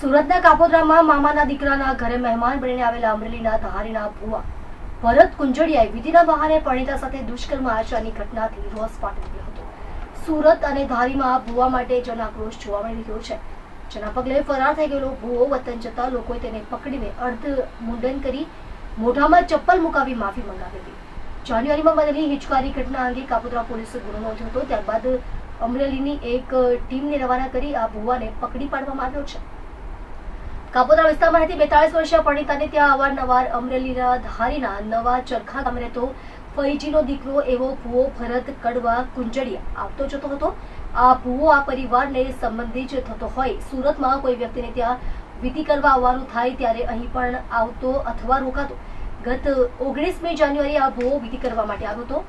સુરતના કાપોદ્રામાં મામાના દીકરાના ઘરે મહેમાન બનીને આવેલા અમરેલીના ધારીના ભુવા. ભરત કુંજડિયાએ વિધિના બહાને પરિણીતા સાથે દુષ્કર્મ આચરાની ઘટનાથી રોષ પાટવ્યો હતો. સુરત અને ધારીમાં ભુવા માટે જનાક્રોશ જોવા મળી રહ્યો છે. જેના પગલે ફરાર થઈ ગયેલો ભુવો વતન જતા લોકોએ તેને પકડીને અર્ધ મુંડન કરી મોઢામાં ચપ્પલ મુકાવી માફી મંગાવી હતી. જાન્યુઆરીમાં બનેલી હિચકારી ઘટના અંગે કાપોદ્રા પોલીસે ગુનો નોંધ્યો હતો. ત્યારબાદ અમરેલીની એક ટીમને રવાના કરી આ ભુવાને પકડી પાડવામાં આવ્યો છે. કાપોદ્રા વિસ્તારમાં રહેતી બેતાળીસ વર્ષીય પરિણીતાને ત્યાં અવારનવાર અમરેલીના ધારીના નવા ચરખા ગામે રહેતો ફૈજીનો દીકરો એવો ભુવો ભરત કડવા કુંજડિયા આવતો જતો હતો. આ ભુવો આ પરિવારને સંબંધી જ થતો હોય. સુરતમાં કોઈ વ્યક્તિને ત્યાં વિધિ કરવા આવવાનું થાય ત્યારે અહીં પણ આવતો અથવા રોકાતો. ગત ઓગણીસમી જાન્યુઆરી આ ભુવો વિધિ કરવા માટે આવ્યો હતો.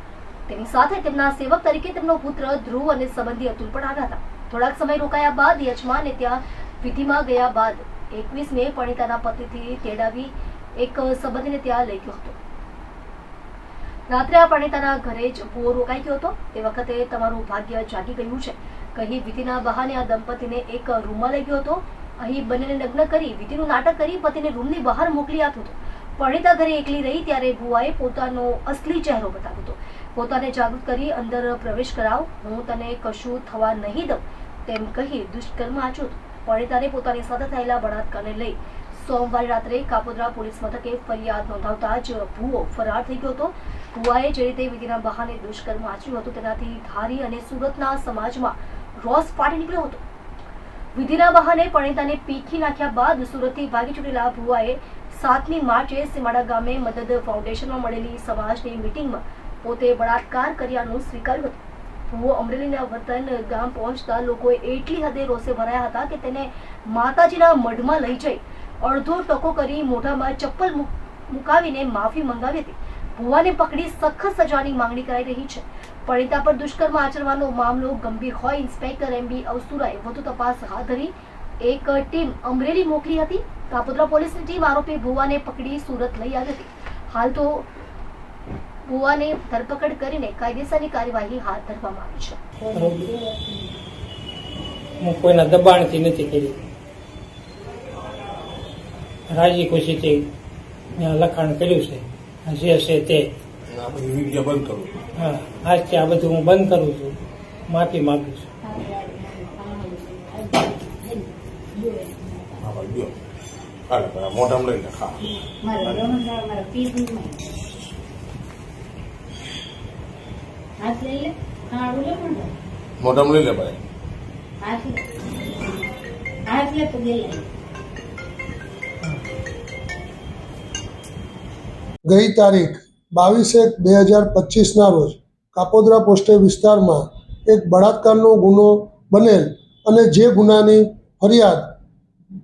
તેની સાથે તેમના સેવક તરીકે તેમનો પુત્ર ધ્રુવ અને સંબંધી અતુલ પણ આવ્યા હતા. થોડાક સમય રોકાયા બાદ યજમાને ત્યાં વિધિમાં ગયા બાદ એકવીસ મે પરિણીતાના પતિથી તેડાવી એક સંબંધીને ત્યાં લઈ ગયો હતો. રાત્રે આ પણિતાના ઘરે જ ભૂવો રોકાઈ ગયો હતો. તે વખતે તમારું ભાગ્ય જાગી ગયું છે. કહી વિધિના બહાને આ દંપતીને એક રૂમમાં લઈ ગયો હતો. અહીં બંનેને લગ્ન કરી વિધિનું નાટક કરી પતિને રૂમની બહાર મોકલી આપ્યો હતો. પણિતા ઘરે એકલી રહી ત્યારે ભુવાએ પોતાનો અસલી ચહેરો બતાવ્યો હતો. પોતાને જાગૃત કરી અંદર પ્રવેશ કરાવ. હું તને કશું થવા નહીં દઉં તેમ કહી દુષ્કર્મ આચો હતું. પરિણીતાને પોતાની સાથે થયેલા બળાત્કારને લઈ સોમવારે રાત્રે કાપોદ્રા પોલીસ મથકે ફરિયાદ નોંધાવતા જ ભુવો ફરાર થઈ ગયો હતો. ભુવાએ જે રીતે વિધિના બહાને દુષ્કર્મ આચર્યું હતું, તેનાથી ધારી અને સુરતના સમાજમાં રોસ ફાટી નીકળ્યો હતો. વિધિના બહાને પરિણીતાને પીખી નાખ્યા બાદ સુરતથી ભાગી છૂટેલા ભુવાએ સાતમી માર્ચે સીમાડા ગામે મદદ ફાઉન્ડેશનમાં મળેલી સમાજની મિટિંગમાં પોતે બળાત્કાર કર્યાનું સ્વીકાર્યું હતું. ભુવો અમરેલીના વતન ગામ પહોંચતા લોકોએ એટલી હદે રોષે ભરાયા હતા કે તેને માતાજીના મઢમાં લઈ જઈ અડધો ટકો કરી મોઢામાં ચપ્પલ મુકાવીને માફી મંગાવી હતી. ભુવાને પકડી સખત સજાની માંગણી કરાઈ રહી છે. પરિણીતા પર દુષ્કર્મ આચરવાનો મામલો ગંભીર હોય, ઇન્સ્પેક્ટર એમબી અવસુરાએ વધુ તપાસ હાથ ધરી. એક ટીમ અમરેલી મોકલી હતી. કાપોદ્રા પોલીસની ટીમ આરોપી ભુવાને પકડી સુરત લઈ આવી હતી. હાલ તો ભુવાને ધરપકડ કરીને કાયદેસરની કાર્યવાહી હાથ ધરવામાં આવી છે. હું કોઈના દબાણથી નથી કરી. રાજી ખુશીથી મેં લખાણ કર્યું છે. આ જે છે તે. બધી કરું. હા આજથી આ બધું હું બંધ કરું છું. માફી માંગુ છું. મોઢામાં લઈને ખા હાથ લઈ લે કાળું લે પણ મોઢામાં લઈ લે ભાઈ. હાથ લે. હાથ લે તો ગઈ ગઈ તારીખ બાવીસ એક બે હજાર પચીસના રોજ કાપોદ્રા પોસ્ટે વિસ્તારમાં એક બળાત્કારનો ગુનો બનેલ અને જે ગુનાની ફરિયાદ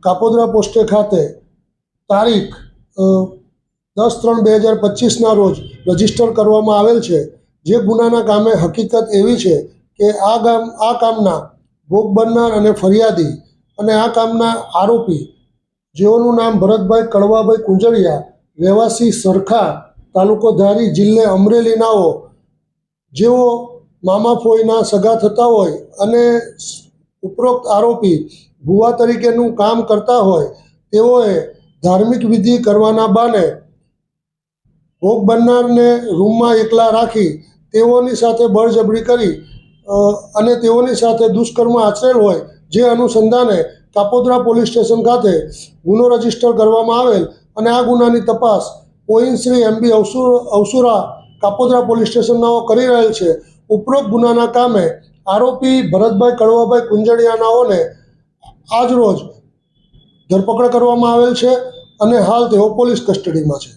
કાપોદ્રા પોસ્ટે ખાતે તારીખ દસ ત્રણ બે હજાર પચીસના રોજ રજિસ્ટર કરવામાં આવેલ છે. જે ગુનાના કામે હકીકત એવી છે કે આ ગામ, આ કામના ભોગ બનનાર અને ફરિયાદી અને આ કામના આરોપી, જેઓનું નામ ભરતભાઈ કડવાભાઈ કુંજળિયા રહેવાસી સરખા તાલુકો ધારી જિલ્લે અમરેલીનાઓ, જેઓ મામાફોઈના સગા થતા હોય અને ઉપરોક્ત આરોપી ભુવા તરીકેનું કામ કરતા હોય, તેઓએ ધાર્મિક વિધિ કરવાના બાને ભોગ બનનારને રૂમમાં એકલા રાખી તેઓની સાથે બળજબરી કરી અને તેઓની સાથે દુષ્કર્મ આચરેલ હોય, જે અનુસંધાને કાપોદ્રા પોલીસ સ્ટેશન ખાતે ગુનો રજિસ્ટર કરવામાં આવેલ અને આ ગુનાની તપાસ પોઈન શ્રી એમબી અવસુર, અવસુરા કાપોદ્રા પોલીસ સ્ટેશનનાઓ કરી રહેલ છે. ઉપરોક્ત ગુનાના કામે આરોપી ભરતભાઈ કડવાભાઈ આજ રોજ ધરપકડ કરવામાં આવેલ છે અને હાલ તેઓ પોલીસ કસ્ટડીમાં છે.